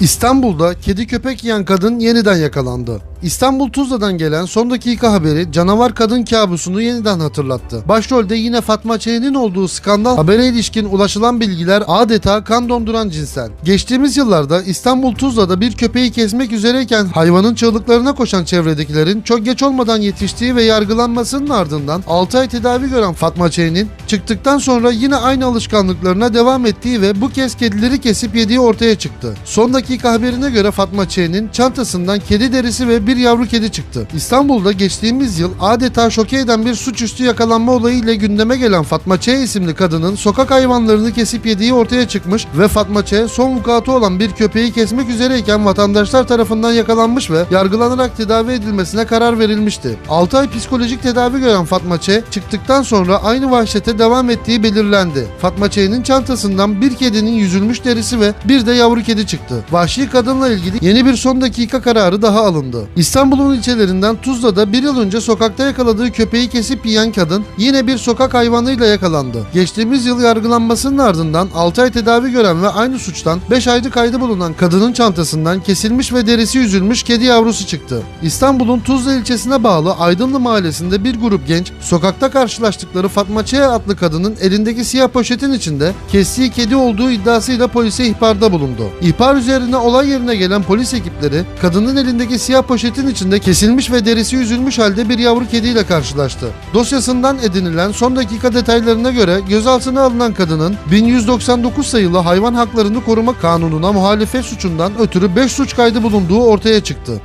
İstanbul'da kedi köpek yiyen kadın yeniden yakalandı. İstanbul Tuzla'dan gelen son dakika haberi canavar kadın kabusunu yeniden hatırlattı. Başrolde yine Fatma Ç'nin olduğu skandal habere ilişkin ulaşılan bilgiler adeta kan donduran cinsten. Geçtiğimiz yıllarda İstanbul Tuzla'da bir köpeği kesmek üzereyken hayvanın çığlıklarına koşan çevredekilerin çok geç olmadan yetiştiği ve yargılanmasının ardından 6 ay tedavi gören Fatma Ç'nin çıktıktan sonra yine aynı alışkanlıklarına devam ettiği ve bu kez kedileri kesip yediği ortaya çıktı. Son dakika haberine göre Fatma Ç'nin çantasından kedi derisi ve bir yavru kedi çıktı. İstanbul'da geçtiğimiz yıl adeta şoke eden bir suçüstü yakalanma olayı ile gündeme gelen Fatma Ç isimli kadının sokak hayvanlarını kesip yediği ortaya çıkmış ve Fatma Ç son vukuatı olan bir köpeği kesmek üzereyken vatandaşlar tarafından yakalanmış ve yargılanarak tedavi edilmesine karar verilmişti. 6 ay psikolojik tedavi gören Fatma Ç çıktıktan sonra aynı vahşete devam ettiği belirlendi. Fatma Ç'nin çantasından bir kedinin yüzülmüş derisi ve bir de yavru kedi çıktı. Vahşi kadınla ilgili yeni bir son dakika kararı daha alındı. İstanbul'un ilçelerinden Tuzla'da bir yıl önce sokakta yakaladığı köpeği kesip yiyen kadın yine bir sokak hayvanıyla yakalandı. Geçtiğimiz yıl yargılanmasının ardından 6 ay tedavi gören ve aynı suçtan 5 ayda kaydı bulunan kadının çantasından kesilmiş ve derisi yüzülmüş kedi yavrusu çıktı. İstanbul'un Tuzla ilçesine bağlı Aydınlı mahallesinde bir grup genç sokakta karşılaştıkları Fatma Ç adlı kadının elindeki siyah poşetin içinde kestiği kedi olduğu iddiasıyla polise ihbarda bulundu. İhbar üzerine olay yerine gelen polis ekipleri kadının elindeki siyah poşetin içinde kesilmiş ve derisi yüzülmüş halde bir yavru kediyle karşılaştı. Dosyasından edinilen son dakika detaylarına göre gözaltına alınan kadının 1199 sayılı hayvan haklarını koruma kanununa muhalefet suçundan ötürü 5 suç kaydı bulunduğu ortaya çıktı.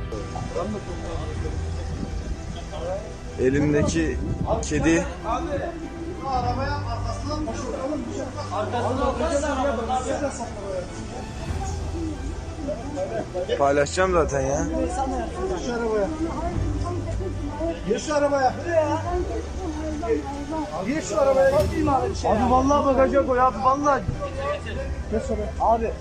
Elimdeki kedi paylaşacağım zaten ya. Gir şu arabaya. Gir şu arabaya. Abi bir şey. Abi vallahi bakacak o ya. Abi vallahi. Geç oraya. Abi.